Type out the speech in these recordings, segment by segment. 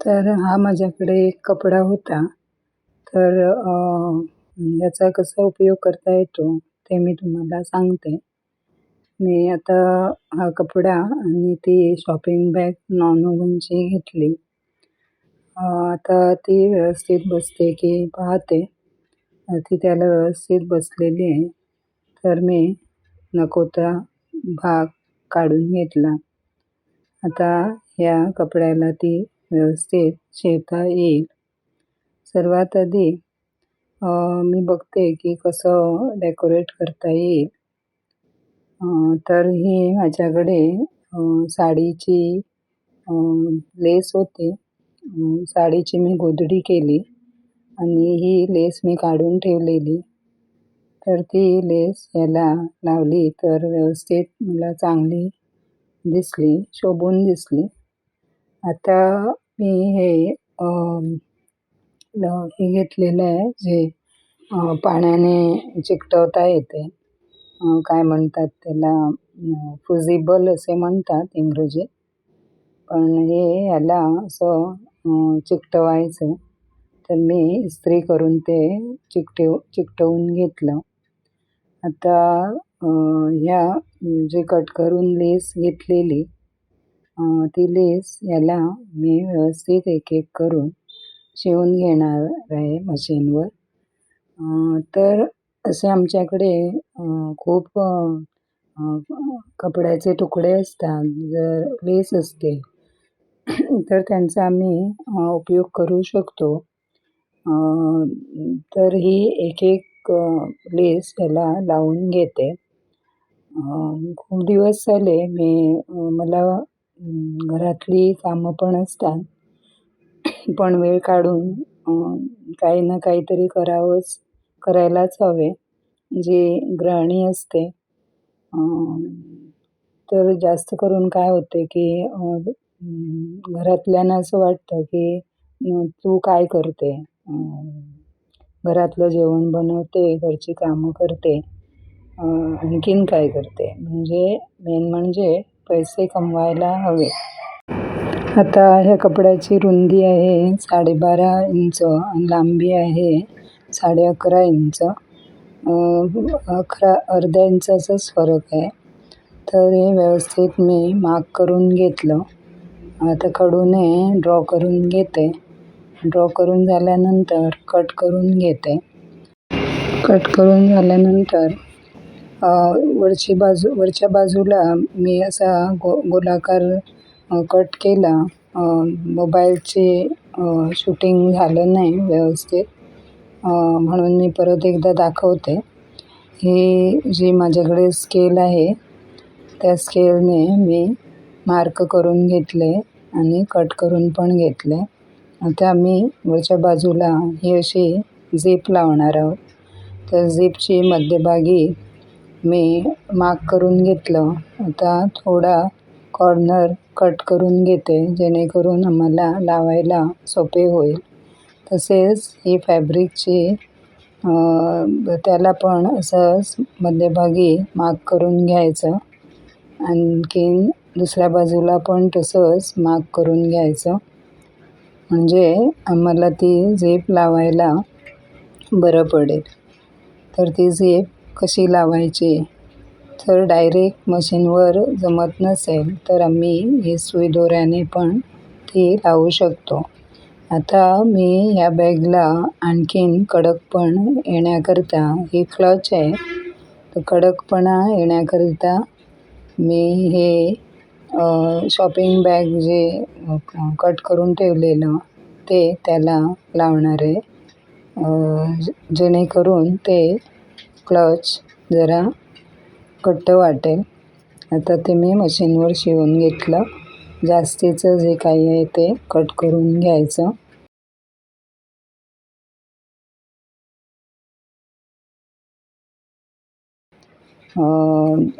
तर हा माझ्याकडे एक कपडा होता. तर याचा कसा उपयोग करता येतो ते मी तुम्हाला सांगते. मी आता हा कपडा आणि ती शॉपिंग बॅग नॉन ओव्हनची घेतली आता ती व्यवस्थित बसते की पाहते. ती त्याला व्यवस्थित बसलेली आहे. तर मी नकोता भाग काढून घेतला. आता या कपड्याला ती व्यवस्थित शेवता येईल. सर्वात आधी मी बघते की कसं डेकोरेट करता येईल. तर ही माझ्याकडे साडीची लेस होती. साडीची मी गोधडी केली आणि ही लेस मी काढून ठेवलेली. तर ती लेस याला लावली तर व्यवस्थित मला चांगली दिसली शोभून दिसली. आता मी हे हे घेतलेलं आहे जे पाण्याने चिकटवता येते. काय म्हणतात त्याला फुजिबल असे म्हणतात इंग्रजीत. पण हे याला असं चिकटवायचं. तर मी इस्त्री करून ते चिकटव चिकटवून घेतलं. आता ह्या जे कट करून लेस घेतलेली ती लेस याला मी व्यवस्थित एक एक करून शिवून घेणार आहे मशीनवर तर असे आमच्याकडे खूप कपड्याचे तुकडे असतात. जर लेस असते तर त्यांचा आम्ही उपयोग करू शकतो. तर ही एक एक लेस त्याला लावून घेते. खूप दिवस झाले मी मला घरातली कामं पण असतात. पण वेळ काढून काही ना काहीतरी करावंच करायलाच हवे. जी गृहिणी असते तर जास्त करून काय होते की घरातल्यांना असं वाटतं की तू काय करते? घरातलं जेवण बनवते घरची कामं करते आणखीन काय करते? म्हणजे मेन म्हणजे पैसे कमवायला हवे. आता ह्या कपड्याची रुंदी आहे साडेबारा इंच आणि लांबी आहे साडे अकरा इंच अकरा अर्ध्या इंचाचाच फरक आहे. तर हे व्यवस्थित मी माग करून घेतलं. आता कडूने ड्रॉ करून घेते. ड्रॉ करून झाल्यानंतर कट करून घेते. कट करून झाल्यानंतर वरची बाजू वरच्या बाजूला मी असा गो गोलाकार कट केला. मोबाईलचे शूटिंग झालं नाही व्यवस्थित. म्हणून मी परत एकदा दाखवते. ही जी माझ्याकडे स्केल आहे त्या स्केलने मी मार्क करून घेतले आणि कट करून पण घेतले. आता मी वरच्या बाजूला ही अशी झीप लावणार आहोत. तर झीपची मध्यभागी मी माग करून घेतलं. आता थोडा कॉर्नर कट करून घेते जेणेकरून आम्हाला लावायला सोपे होईल. तसेच ही फॅब्रिकची त्याला पण असंच मध्यभागी माग करून घ्यायचं. आणखीन दुसऱ्या बाजूला पण तसंच माग करून घ्यायचं. म्हणजे आम्हाला ती झेप लावायला बरं पडेल. तर ती झेप कशी लावायची? तर डायरेक्ट मशीनवर जमत नसेल तर आम्ही हे सुई दोऱ्याने पण ती लावू शकतो. आता मी ह्या बॅगला आणखीन कडकपण येण्याकरिता ही क्लच आहे. तर कडकपणा येण्याकरिता मी हे शॉपिंग बॅग जे कट करून ठेवलेलं ते त्याला लावणार आहे. जेणेकरून ते क्लच जरा घट्ट वाटेल. आता ते मी मशीनवर शिवून घेतलं. जास्तीचं जे काही आहे ते कट करून घ्यायचं.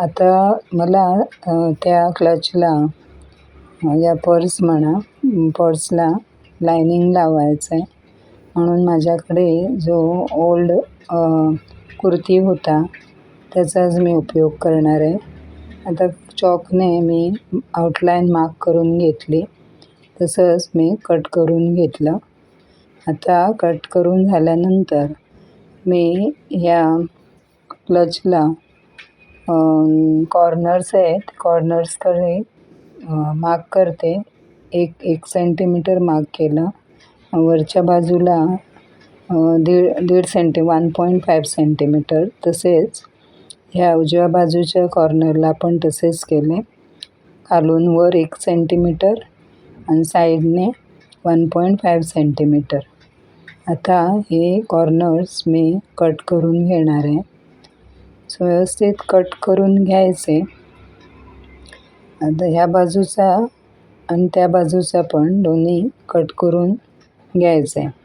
आता मला त्या क्लचला या पर्स म्हणा पर्सला लायनिंग लावायचं आहे म्हणून माझ्याकडे जो ओल्ड कुर्ती होता त्याचाच मी उपयोग करणार आहे. आता चॉकने मी आउटलाईन मार्क करून घेतली तसंच मी कट करून घेतलं. आता कट करून झाल्यानंतर मी ह्या क्लचला कॉर्नर्स आहेत कॉर्नर्सकडे मार्क करते. एक एक सेंटीमीटर मार्क केलं. वरच्या बाजूला दीड दीड centi one point five centimetre तसेच ह्या उजव्या बाजूच्या कॉर्नरला पण तसेच केले. खालून वर एक सेंटीमीटर आणि साईडने वन पॉईंट फाईव्ह सेंटीमीटर आता हे कॉर्नर्स मी कट करून घेणार आहे. सो व्यवस्थित कट करून घ्यायचे. आता ह्या बाजूचा आणि त्या बाजूचा पण दोन्ही कट करून घ्यायचं. आहे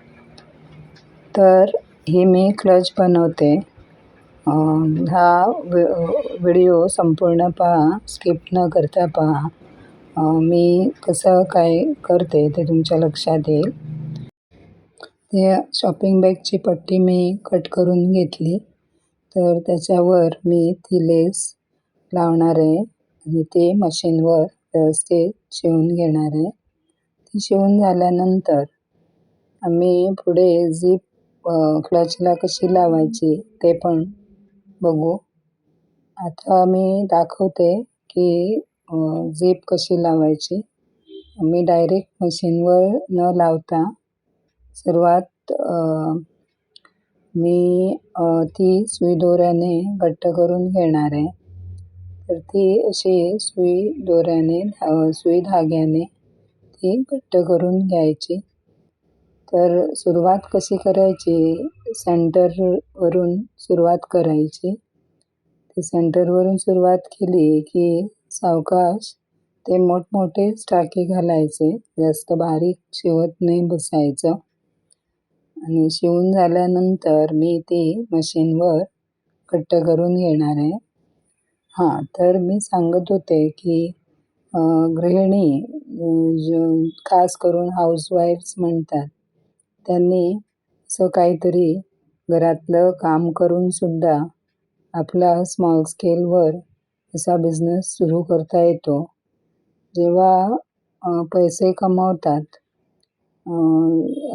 तर ही मी क्लच बनवते. हा व्हिडिओ संपूर्ण पहा स्किप न करता पहा. मी कसं काय करते ते तुमच्या लक्षात येईल. ते शॉपिंग बॅगची पट्टी मी कट करून घेतली. तर त्याच्यावर मी ती लेस लावणार आहे आणि ते मशीनवर व्यवस्थित शिवून घेणार आहे. ती शिवून झाल्यानंतर आम्ही पुढे झीप क्लचला कशी लावायची ते पण बघू. आता मी दाखवते की झेप कशी लावायची. मी डायरेक्ट मशीनवर न लावता सर्वात मी ती सुई दोऱ्याने घट्ट करून घेणार आहे. तर ती अशी सुई दोऱ्याने सुई धाग्याने ती घट्ट करून घ्यायची. तर सुरुवात कशी करायची? सेंटरवरून सुरुवात करायची. ते सेंटरवरून सुरुवात केली की सावकाश ते मोठमोठे टाके घालायचे. जास्त बारीक शिवत नाही बसायचं. आणि शिवून झाल्यानंतर मी ते मशीनवर कट्ट करून घेणार आहे. हां तर मी सांगत होते की गृहिणी खास करून हाऊसवाईफ्स म्हणतात त्यांनी असं काहीतरी घरातलं काम करूनसुद्धा आपला स्मॉल स्केलवर असा बिझनेस सुरू करता येतो. जेव्हा पैसे कमवतात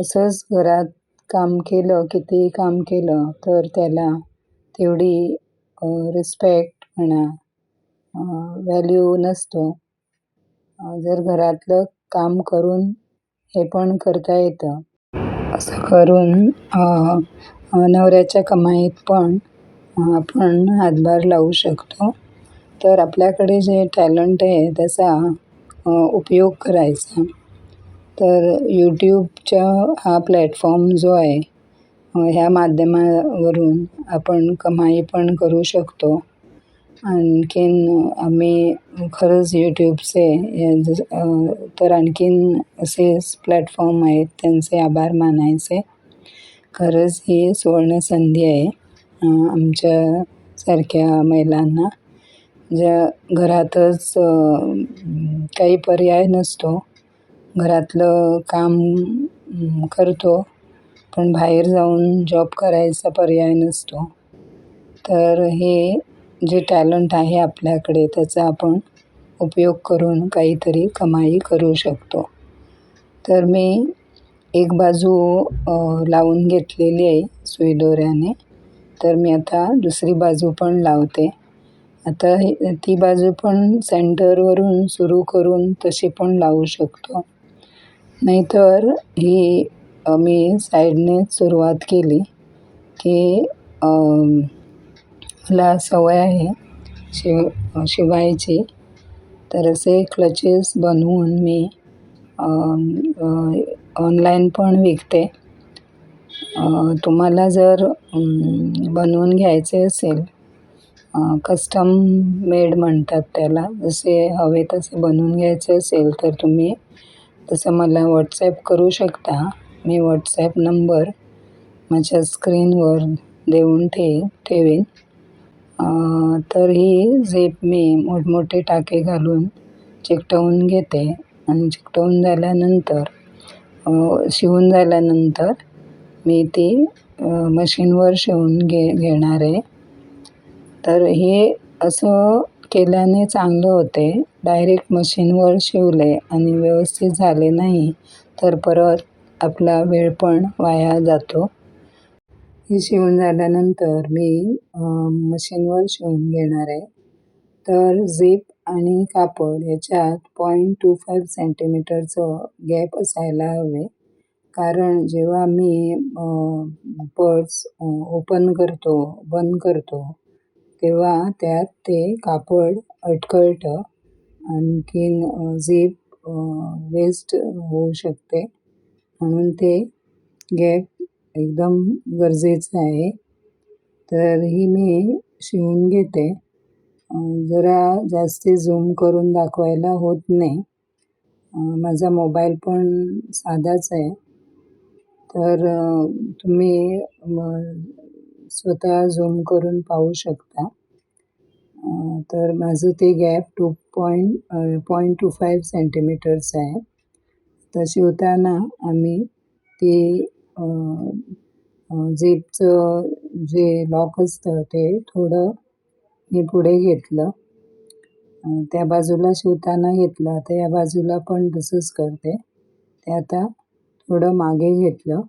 असंच घरात काम केलं कितीही काम केलं तर त्याला तेवढी रिस्पेक्ट म्हणा व्हॅल्यू नसतो. जर घरातलं काम करून हे पण करता येतं. असं करून नवऱ्याच्या कमाईत पण आपण हातभार लावू शकतो. तर आपल्याकडे जे टॅलंट आहे त्याचा उपयोग करायचा. तर यूट्यूबच्या हा प्लॅटफॉर्म जो आहे ह्या माध्यमावरून आपण कमाई पण करू शकतो. आणखीन आम्ही खरंच यूट्यूबचे तर आणखीन असेच प्लॅटफॉर्म आहेत त्यांचे आभार मानायचे. खरंच ही सुवर्णसंधी आहे आमच्यासारख्या महिलांना. ज्या घरातच काही पर्याय नसतो. घरातलं काम करतो पण बाहेर जाऊन जॉब करायचा पर्याय नसतो. तर हे जे टॅलंट आहे आपल्याकडे त्याचा आपण उपयोग करून काहीतरी कमाई करू शकतो. तर मी एक बाजू लावून घेतलेली आहे सुई दोऱ्याने तर मी आता दुसरी बाजू पण लावते. आता ती बाजू पण सेंटरवरून सुरू करून तशी पण लावू शकतो. नाहीतर ही मी साईडनेच सुरुवात केली की मला सवय आहे शिव शिवायची. तर असे क्लचेस बनवून मी ऑनलाईन पण विकते. तुम्हाला जर बनवून घ्यायचे असेल कस्टम मेड म्हणतात त्याला जसे हवे तसे बनवून घ्यायचे असेल तर तुम्ही तसं मला व्हॉट्सॲप करू शकता. मी व्हॉट्सॲप नंबर माझ्या स्क्रीनवर देऊन ठे ठेवेन. तर ही झेप मी मोठमोठे टाके घालून चिकटवून घेते. आणि चिकटवून झाल्यानंतर शिवून झाल्यानंतर मी ती मशीनवर शिवून घे घेणार आहे. तर हे असं केल्याने चांगलं होते. डायरेक्ट मशीनवर शिवले आणि व्यवस्थित झाले नाही तर परत आपला वेळ पण वाया जातो. ही शिवून झाल्यानंतर मी मशीनवर शिवून घेणार आहे. तर झिप आणि कापड याच्यात पॉईंट टू फाईव्ह सेंटीमीटरचं गॅप असायला हवे. कारण जेव्हा मी पर्स ओपन करतो बंद करतो तेव्हा त्यात ते कापड अटकळतं आणखीन झिप वेस्ट होऊ शकते. म्हणून ते गॅप एकदम गरजेचं आहे. तर ही मी शिवून घेते. जरा जास्ती झूम करून दाखवायला होत नाही. माझा मोबाईल पण साधाच आहे. तर तुम्ही स्वतः झूम करून पाहू शकता. तर माझं ते gap two point point two five centimetres आहे. तर शिवताना आम्ही ती जेबचं जे लॉक असतं ते थोडं मी पुढे घेतलं. त्या बाजूला शिवताना घेतलं. तर या बाजूला पण तसंच करते. ते आता थोडं मागे घेतलं.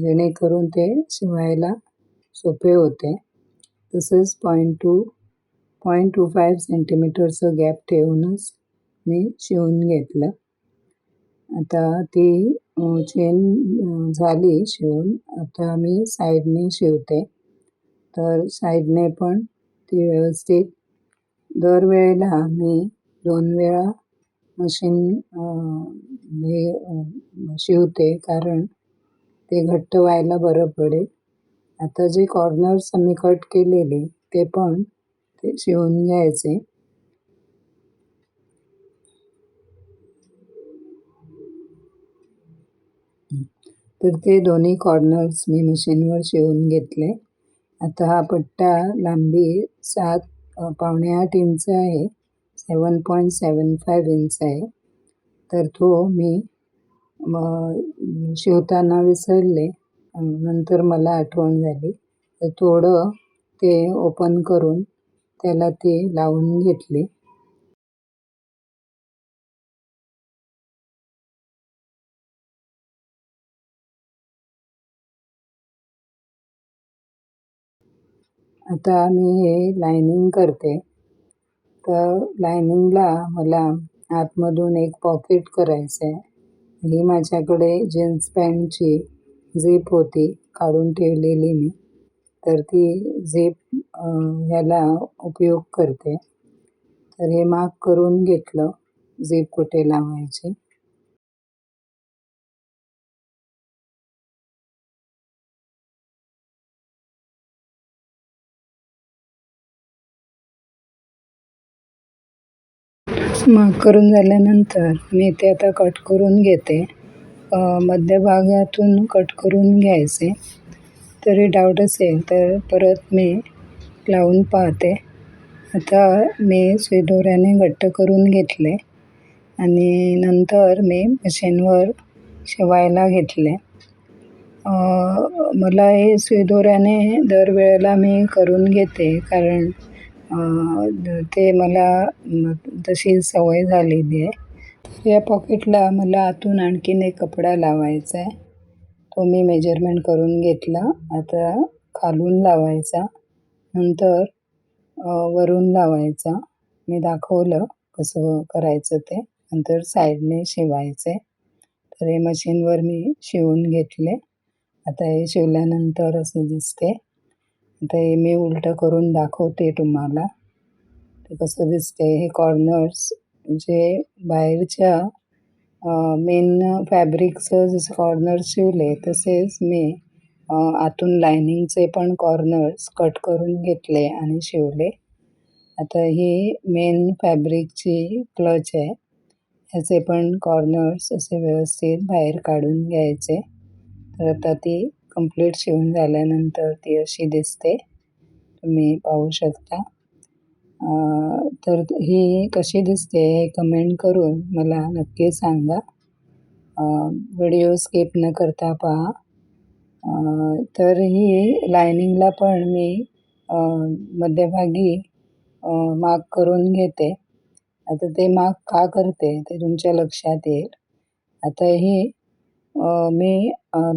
जेणेकरून ते शिवायला सोपे होते. तसंच point two point two five सेंटीमीटरचं gap ठेवूनच मी शिवून घेतलं. आता ती चेन झाली शिवून. आता मी साईडने शिवते. तर साईडने पण ती व्यवस्थित. दरवेळेला मी दोन वेळा मशीन हे शिवते. कारण ते घट्ट व्हायला बरं पडेल. आता जे कॉर्नर्स आम्ही कट केलेले ते पण ते शिवून घ्यायचे. तर ते दोन्ही कॉर्नर्स मी मशीनवर शिवून घेतले. आता हा पट्टा लांबी सात पावणे आठ इंच आहे. Seven point seven five inch आहे. तर तो मी शिवताना विसरले. नंतर मला आठवण झाली. तर थोडं ते ओपन करून त्याला ते लावून घेतले. आता मी हे लायनिंग करते. तर लायनिंगला मला आतमधून एक पॉकेट करायचं आहे ही माझ्याकडे जीन्स पॅन्टची झीप होती काढून ठेवलेली मी. तर ती झीप ह्याला उपयोग करते. तर हे माग करून घेतलं झीप कुठे लावायची? माग करून झाल्यानंतर मी ते आता कट करून घेते. मध्यभागातून कट करून घ्यायचे. तरी डाऊट असेल तर परत मी लावून पाहते. आता मी सुईदोऱ्याने घट्ट करून घेतले आणि नंतर मी मशीनवर शिवायला घेतले. मला हे सुईदोऱ्याने दरवेळेला मी करून घेते कारण ते मला तशी सवय झालेली आहे. या पॉकेटला मला आतून आणखीन एक कपडा लावायचा आहे. तो मी मेजरमेंट करून घेतला. आता खालून लावायचा. नंतर वरून लावायचा. मी दाखवलं कसं करायचं ते. नंतर साईडने शिवायचे. तर हे मशीनवर मी शिवून घेतले. आता हे शिवल्यानंतर असे दिसते आता हे मी उलटं करून दाखवते तुम्हाला. ते कसं दिसते हे कॉर्नर्स जे बाहेरच्या मेन फॅब्रिकचं जसं कॉर्नर्स शिवले तसेच मी आतून लायनिंगचे पण कॉर्नर्स कट करून घेतले आणि शिवले. आता ही मेन फॅब्रिकची क्लच आहे. ह्याचे पण कॉर्नर्स असे व्यवस्थित बाहेर काढून घ्यायचे. तर आता ती कंप्लीट शिवून झाल्यानंतर ती अशी दिसते. तुम्ही पाहू शकता. तर ही कशी दिसते हे कमेंट करून मला नक्की सांगा. व्हिडिओ स्किप न करता पहा. तर ही लायनिंगला पण मी मध्यभागी माग करून घेते. आता ते माग का करते ते तुमच्या लक्षात येईल. आता ही मी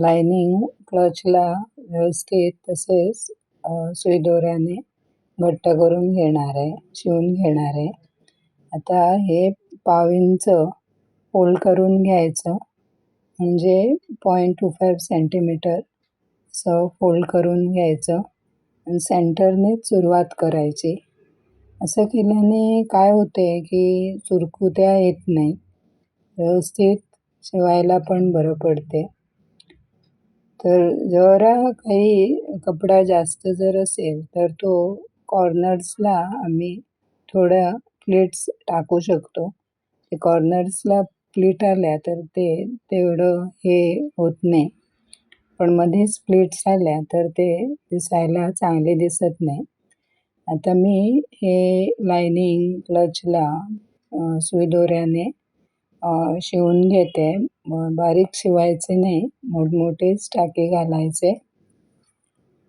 लायनिंग क्लचला व्यवस्थित तसेच सुईदोऱ्याने घट्ट करून घेणार आहे शिवून घेणार आहे. आता हे पाव इंच फोल्ड करून घ्यायचं. म्हणजे पॉईंट टू फाईव्ह सेंटीमीटर असं फोल्ड करून घ्यायचं. आणि सेंटरनेच सुरुवात करायची. असं केल्याने काय होते की चुरकुत्या येत नाही. व्यवस्थित शिवायला पण बरं पडते. तर जरा काही कपडा जास्त जर असेल तर तो कॉर्नर्सला आम्ही थोड्या प्लेट्स टाकू शकतो. ते कॉर्नर्सला प्लेट आल्या तर ते तेवढं हे होत नाही. पण मध्येच प्लेट्स आल्या तर ते दिसायला चांगले दिसत नाही. आता मी हे लायनिंग क्लचला सुईदोऱ्याने शिवून घेते. बारीक शिवायचे नाही. मोठमोठेच टाके घालायचे.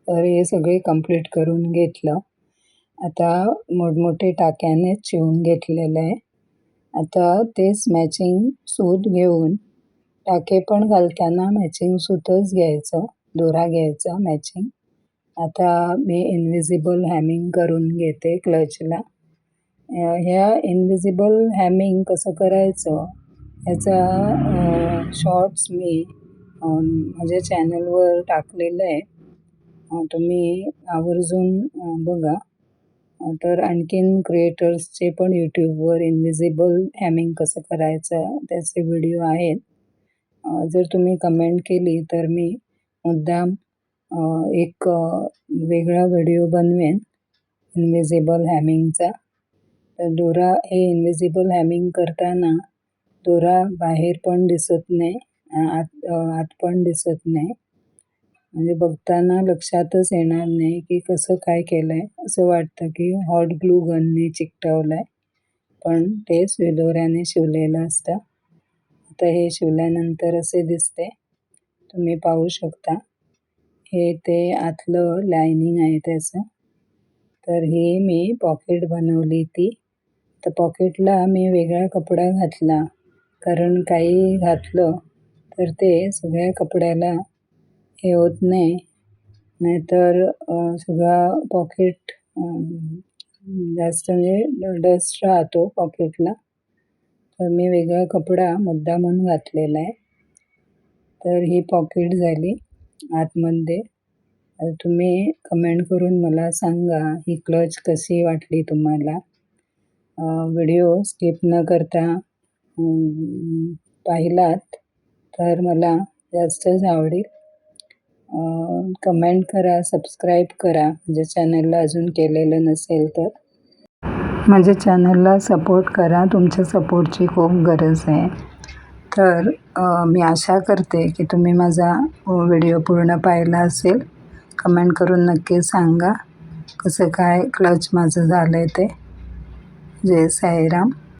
तर हे सगळे कंप्लीट करून घेतलं. आता मोठमोठे टाक्यानेच शिवून घेतलेलं आहे. आता तेच मॅचिंग सूत घेऊन टाके पण घालताना मॅचिंग सूतच घ्यायचं. दोरा घ्यायचा मॅचिंग आता मी इनविजिबल हॅमिंग करून घेते क्लचला ह्या इनविजिबल हॅमिंग कसं करायचं? ह्याचा शॉर्ट्स मी माझ्या चॅनलवर टाकलेलं आहे. तुम्ही आवर्जून बघा. तर आणखीन क्रिएटर्सचे पण यूट्यूबवर इनविजिबल हॅमिंग कसं करायचं त्याचे व्हिडिओ आहेत. जर तुम्ही कमेंट केली तर मी मुद्दाम एक वेगळा व्हिडिओ बनवेन इनविजिबल हॅमिंगचा तर दोरा हे इनविजिबल हॅमिंग करताना दोरा बाहेर पण दिसत नाही आत आत पण दिसत नाही. म्हणजे बघताना लक्षातच येणार नाही की कसं काय केलं आहे असं वाटतं की हॉट ग्लू गनने चिकटवलं आहे पण ते स्विलोऱ्याने शिवलेलं असतं. आता हे शिवल्यानंतर असे दिसते. तुम्ही पाहू शकता. हे ते आतलं लायनिंग आहे त्याचं. तर हे मी पॉकेट बनवली ती. तर पॉकेटला मी वेगळा कपडा घातला. कारण काही घातलं तर ते सगळ्या कपड्याला हे होत नाही. नाहीतर सगळा पॉकेट जास्त म्हणजे डस्ट राहतो पॉकेटला तर मी वेगळा कपडा मुद्दामून घातलेला आहे. तर ही पॉकेट झाली आतमध्ये. तुम्ही कमेंट करून मला सांगा ही क्लच कशी वाटली तुम्हाला. व्हिडिओ स्किप न करता पाहिलात तर मला जास्तच आवडेल. कमेंट करा सबस्क्राईब करा. म्हणजे चॅनलला अजून केलेलं नसेल तर. माझ्या चॅनलला सपोर्ट करा. तुमच्या सपोर्टची खूप गरज आहे. तर मी आशा करते की तुम्ही माझा व्हिडिओ पूर्ण पाहिला असेल. कमेंट करून नक्की सांगा. कसं काय क्लच माझं झालं आहे ते. जय साईराम.